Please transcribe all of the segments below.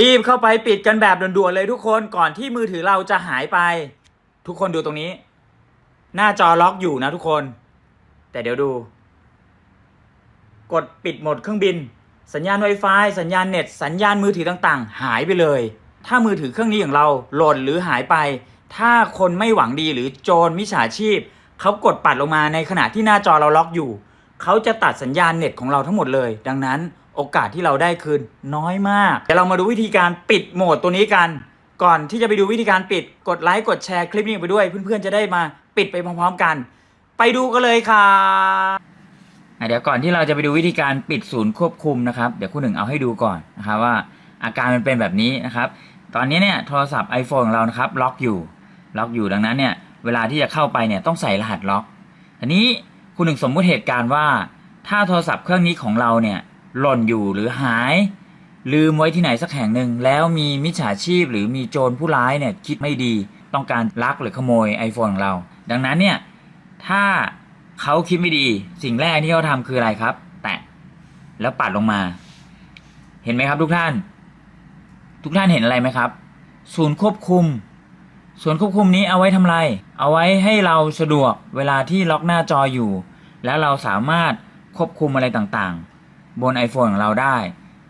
รีบเข้าไปปิดกันแบบด่วนๆเลยทุกคนก่อนที่มือถือเราจะหายไป ทุกคนดูตรงนี้ หน้าจอล็อกอยู่นะทุกคน แต่เดี๋ยวดู กดปิดหมดเครื่องบิน สัญญาณ Wi-Fi สัญญาณเน็ต สัญญาณมือถือต่างๆ หายไปเลย ถ้ามือถือเครื่องนี้ของเราหล่นหรือหายไป ถ้าคนไม่หวังดีหรือโจรมิจฉาชีพเขากดปัดลงมาในขณะที่หน้าจอเราล็อกอยู่เขาจะตัดสัญญาณเน็ตของเราทั้งหมดเลย ดังนั้น โอกาสที่เราได้คืนน้อยมาก เดี๋ยวเรามาดูวิธีการปิดโหมดตัวนี้กัน ก่อนที่จะไปดูวิธีการปิดกดไลค์กดแชร์คลิปนี้ไปด้วย เพื่อนๆจะได้มาปิดไปพร้อมๆกัน ไปดูกันเลยค่ะเดี๋ยวก่อนที่เราจะไปดูวิธีการปิดศูนย์ควบคุมนะครับ เดี๋ยวคุณหนึ่งเอาให้ดูก่อนนะครับว่าอาการมันเป็นแบบนี้นะครับ ตอนนี้เนี่ยโทรศัพท์ iPhone ของเรานะครับล็อกอยู่ล็อกอยู่ดังนั้นเนี่ยเวลาที่จะเข้าไปเนี่ยต้องใส่รหัสล็อกอันนี้คุณหนึ่งสมมุติเหตุการณ์ว่า ถ้าโทรศัพท์เครื่องนี้ของเราเนี่ย หล่นอยู่หรือหาย ลืมไว้ที่ไหนสักแห่งหนึ่ง แล้วมีมิจฉาชีพหรือมีโจรผู้ร้ายเนี่ยคิดไม่ดี ต้องการลักหรือขโมย iPhone ของเรา ดังนั้นเนี่ยถ้าเขาคิดไม่ดี สิ่งแรกที่เขาทำคืออะไรครับ แตะแล้วปัดลงมา เห็นไหมครับทุกท่าน ทุกท่านเห็นอะไรไหมครับ ศูนย์ควบคุมส่วนควบคุมนี้เอาไว้ทำไร เอาไว้ให้เราสะดวกเวลาที่ล็อกหน้าจออยู่ แล้วเราสามารถควบคุมอะไรต่างๆ บน iPhone ของเราได้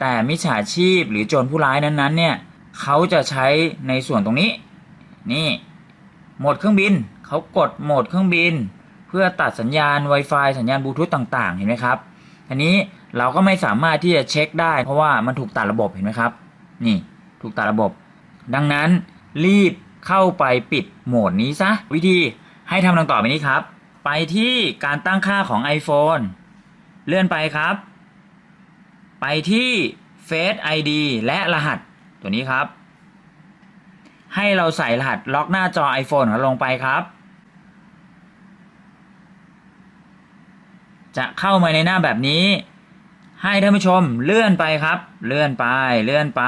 แต่มิจฉาชีพหรือโจรผู้ร้ายนั้นๆเนี่ยเขาจะใช้ในส่วนตรงนี้ นี่โหมดเครื่องบินเขากดโหมดเครื่องบิน เพื่อตัดสัญญาณ Wi-Fi สัญญาณบลูทูธต่างๆ เห็นไหมครับอันนี้เราก็ไม่สามารถที่จะเช็คได้ เพราะว่ามันถูกตัดระบบเห็นไหมครับ นี่ถูกตัดระบบ ดังนั้นรีบเข้าไปปิดโหมดนี้ซะ วิธีให้ทำดังต่อไปนี้ครับ ไปที่การตั้งค่าของ iPhone เลื่อนไปครับ ไปที่ Face ID และรหัสตัวนี้ครับ ให้เราใส่รหัสล็อกหน้าจอ iPhone ของเราลงไปครับ จะเข้ามาในหน้าแบบนี้ ให้ท่านผู้ชมเลื่อนไปครับ เลื่อนไปเลื่อนไป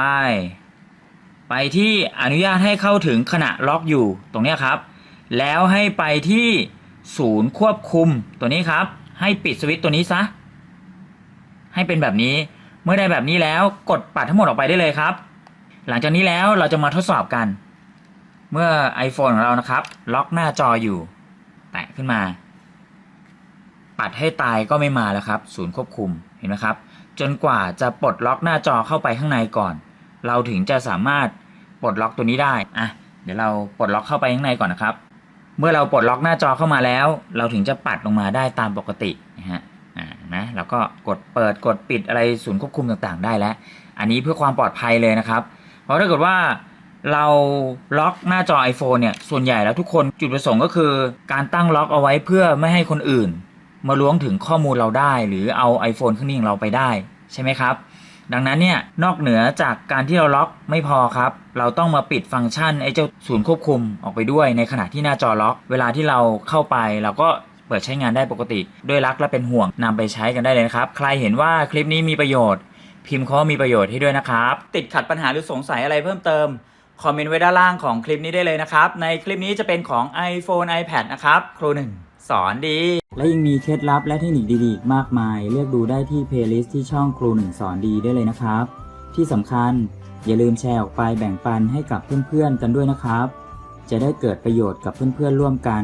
ไปที่อนุญาตให้เข้าถึงขณะล็อกอยู่ตรงนี้ครับ แล้วให้ไปที่ศูนย์ควบคุมตัวนี้ครับ ให้ปิดสวิตช์ตัวนี้ซะ ให้เป็นแบบนี้ มื่อได้แบบนี้แล้วกดปัดทั้งหมดออกไปได้เลยครับ หลังจากนี้แล้วเราจะมาทดสอบกัน เมื่อ iPhone ของเรานะครับ ล็อกหน้าจออยู่ แตะขึ้นมา ปัดให้ตายก็ไม่มาแล้วครับ ศูนย์ควบคุมเห็นไหมครับ จนกว่าจะปลดล็อกหน้าจอเข้าไปข้างในก่อน เราถึงจะสามารถปลดล็อกตัวนี้ได้อะเดี๋ยวเราปลดล็อกเข้าไปข้างในก่อนนะครับ เมื่อเราปลดล็อกหน้าจอเข้ามาแล้ว เราถึงจะปัดลงมาได้ตามปกตินะฮะ นะเราก็กดเปิดกดปิดอะไรศูนย์ควบคุมต่างๆ ได้แล้ว อันนี้เพื่อความปลอดภัยเลยนะครับ เพราะถ้าเกิดว่าเราล็อกหน้าจอ iPhone เนี่ยส่วนใหญ่แล้วทุกคนจุดประสงค์ก็คือ การตั้งล็อกเอาไว้เพื่อไม่ให้คนอื่น มาล้วงถึงข้อมูลเราได้ หรือเอา iPhone เครื่องนี้ของเราไปได้ใช่ไหมครับ ดังนั้นเนี่ยนอกเหนือจากการที่เราล็อกไม่พอครับ เราต้องมาปิดฟังก์ชันไอ้เจ้าศูนย์ควบคุมออกไปด้วยในขณะที่หน้าจอล็อก เวลาที่เราเข้าไปเราก็ เปิดใช้งานได้ปกติ ด้วยรักและเป็นห่วงนำไปใช้กันได้เลยนะครับ ใครเห็นว่าคลิปนี้มีประโยชน์ พิมพ์ข้อมีประโยชน์ให้ด้วยนะครับ ติดขัดปัญหาหรือสงสัยอะไรเพิ่มเติมคอมเมนต์ไว้ด้านล่างของคลิปนี้ได้เลยนะครับ ในคลิปนี้จะเป็นของ iPhone iPad นะครับครูหนึ่งสอนดี และยังมีเคล็ดลับและเทคนิคดีๆมากมาย เลือกดูได้ที่เพลย์ลิสต์ที่ช่องครูหนึ่งสอนดีได้เลยนะครับ ที่สำคัญอย่าลืมแชร์ออกไปแบ่งปันให้กับเพื่อนๆกันด้วยนะครับ จะได้เกิดประโยชน์กับเพื่อนๆร่วมกัน